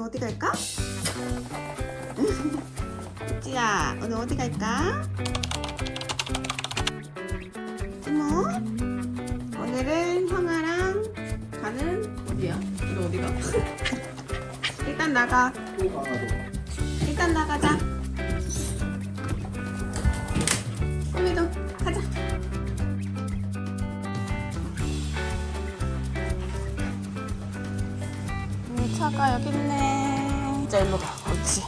오늘 어디 갈까? 우찌야 오늘 어디 갈까? 이모 오늘은 형아랑 가는 어디야? 너 어디가? 일단 나가 일단 나가자 음, 차가 여기 있네. 자 일로 가 그렇지.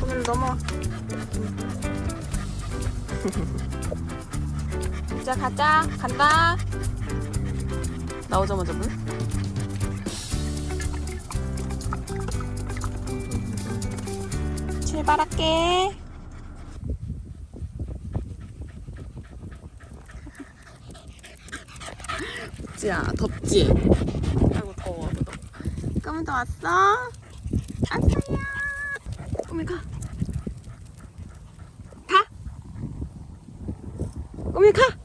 오늘 넘어 자 가자. 간다. 나오자마자 물 출발할게 지야 덥지? 아이고 더워 더워 까미도 왔어? 아싸야 까미 가 가! 까미 가!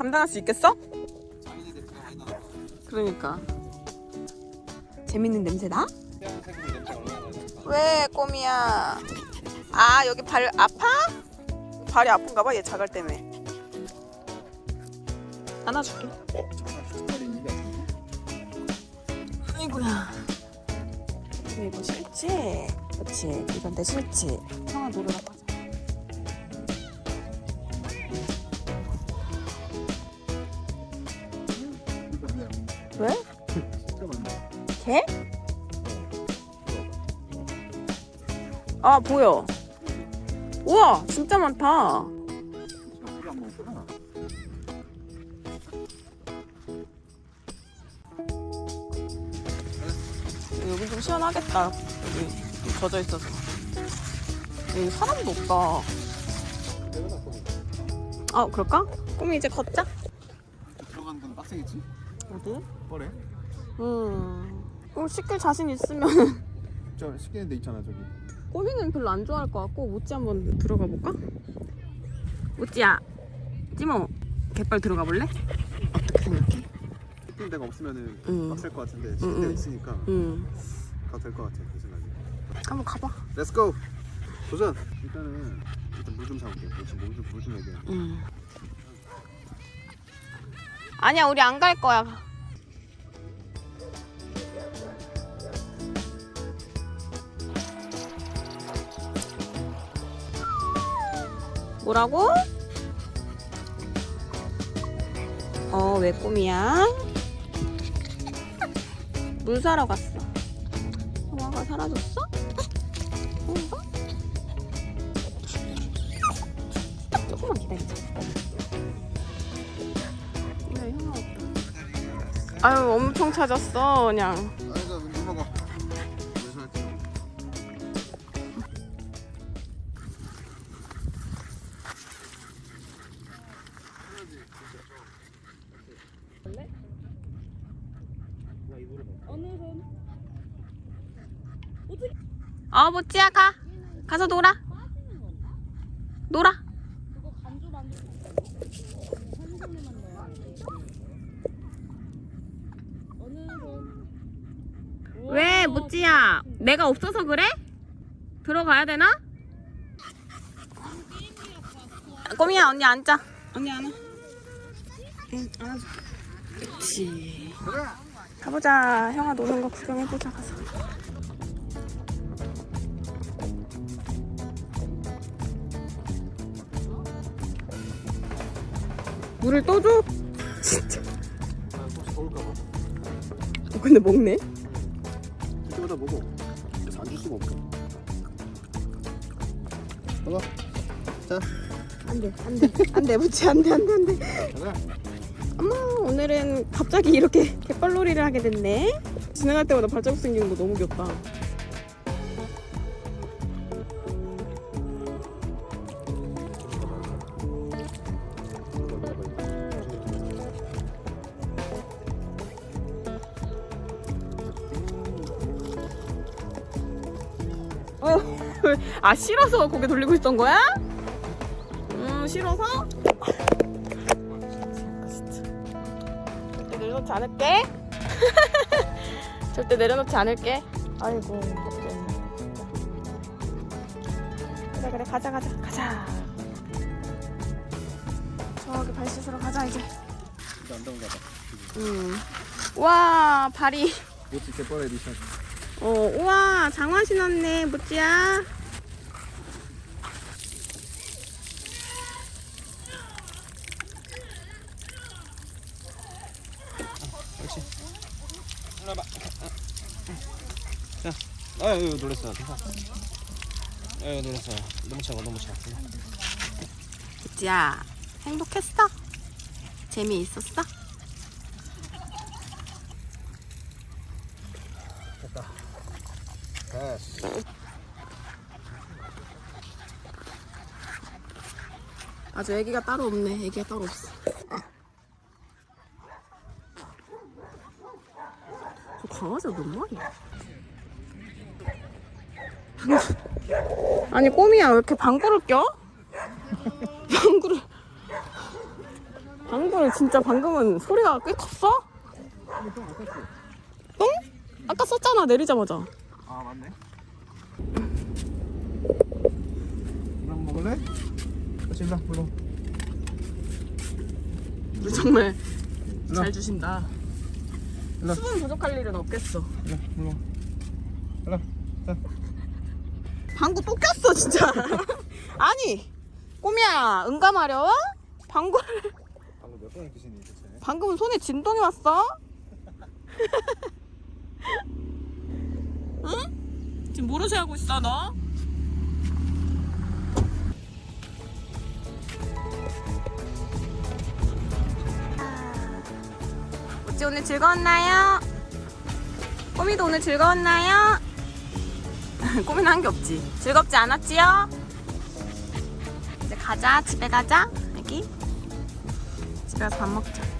감당할 수 있겠어? 그러니까 재밌는 냄새 나? 왜 꼬미야? 아 여기 발 아파? 발이 아픈가 봐 얘 자갈 때문에 안아줄게 아이고야 이거 싫지? 그렇지 이건 데 싫지? 형아 노래나 개? 아 보여 우와 진짜 많다 여기 좀 시원하겠다 여기 좀 젖어 있어서 여기 사람도 없다 아 그럴까? 꿈이 이제 걷자 들어가는 건 빡세겠지? 어디? 뻘에? 음 그럼 씻길 자신 있으면 저 씻기는 데 있잖아 저기 꼬미는 별로 안 좋아할 것 같고 모찌 한번 들어가 볼까? 모찌야 찌모 갯벌 들어가 볼래? 어떻게 생각해? 씻기는 데가 없으면은 응. 빡셀 것 같은데 데가 응. 있으니까 응 가도 될 것 같아 그 생각이 한번 가봐 렛츠고! 도전! 일단은 일단 물 좀 사올게 물좀 물좀 얘기해 응 아니야 우리 안 갈 거야 뭐라고? 어, 왜 꿈이야? 물 사러 갔어. 형아가 사라졌어? 형아가? 조금만 기다리자. 아유, 엄청 찾았어, 그냥. 어, 모찌야, 가. 가서 놀아. 놀아. 왜, 모찌야? 내가 없어서 그래? 들어가야 되나? 꼬미야, 언니 앉자. 언니 안아. 응, 안아줘. 그치. 가보자. 형아 노는 거 구경해보자, 가서. 물을 또 줘? 아 혹시 더울까 봐 어, 근데 먹네? 줄 때마다 먹어 그래서 안 줄 수가 없어 먹어 자 안 돼, 안 돼, 안 돼, 무치, 안 돼, 안 돼, 안 돼. 가자 엄마, 오늘은 갑자기 이렇게 갯벌놀이를 하게 됐네? 지나갈 때마다 발자국 생기는 거 너무 귀엽다. 아 싫어서 고개 돌리고 있던 거야? 음 싫어서? 절대 내려놓지 않을게. 절대 내려놓지 않을게. 아이고. 그래 그래 가자 가자 가자. 저기 발 씻으러 가자 이제. 이제 안 봐. 음. 와 발이. 모찌 에디션. 어 우와 장화 신었네 무찌야. 그렇지. 올라봐. 자, 아유. 괜찮아. 아유 놀랬어. 너무 차가 너무 차. 무찌야 행복했어? 재미있었어? 됐다. 됐어. 아주 애기가 따로 없네. 애기가 따로 없어. 저 강아지가 몇 마리야? 아니 꼬미야 왜 이렇게 방구를 껴? 방구를 방구를 진짜 방금은 소리가 꽤 컸어? 응? 아까 썼잖아 내리자마자 아 맞네. 그럼 먹을래? 같이 일로 불러. 물 정말 일로 잘 주신다 일로 수분 부족할 일은 없겠어 일로 불러. 일로. 자. 방구 또 꼈어 진짜 아니 꼬미야 응감하려? 방구를 방금 몇 번을 드시니 대체? 방금 손에 진동이 왔어? 응? 지금 모르쇠 하고 있어 너? 어찌 오늘 즐거웠나요? 꼬미도 오늘 즐거웠나요? 꼬미는 한게 없지. 즐겁지 않았지요? 이제 가자. 집에 가자. 여기. 집에 가서 밥 먹자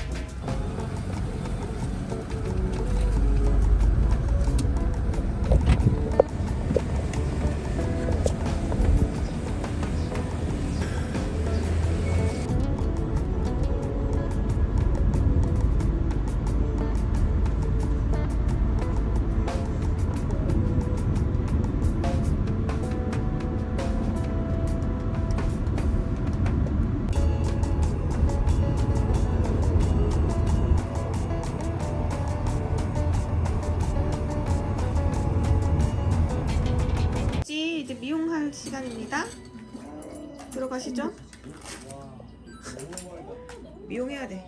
이제 미용할 시간입니다. 들어가시죠. 미용해야 돼.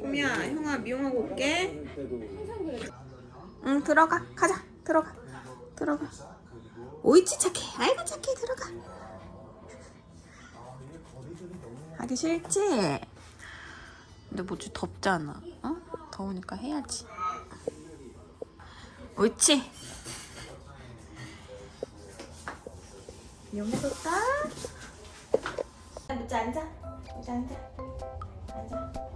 꼬미야, 형아 미용하고 올게. 응, 들어가. 가자. 들어가. 들어가. 오이치 착해. 아이고 착해. 들어가. 하기 싫지? 근데 뭐지 덥잖아. 어? 더우니까 해야지. 옳지. 미용해볼까? 무지 앉아. 무지 앉아. 앉아.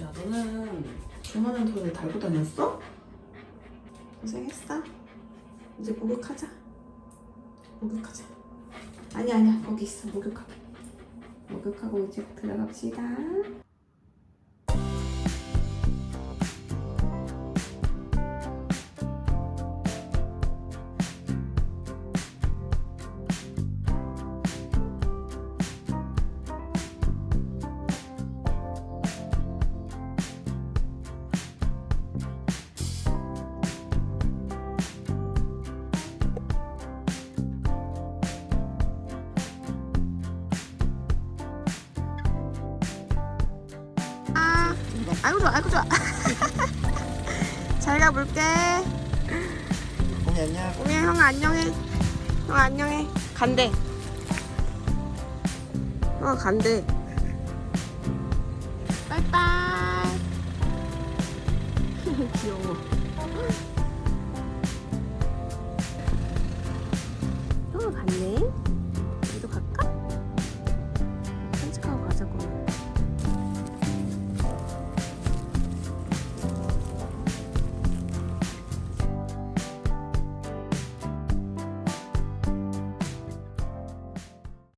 야, 너는 조만한 돈을 달고 다녔어? 고생했어? 이제 목욕하자. 목욕하자. 아니야 아니야 거기 있어 목욕하고. 목욕하고 이제 들어갑시다. 아, 아이고 좋아, 아이고 좋아. 잘 가볼게. 공이 안녕. 오미 형 안녕해. 형 안녕해. 간대. 어 간대. 빠이빠이. 귀여워.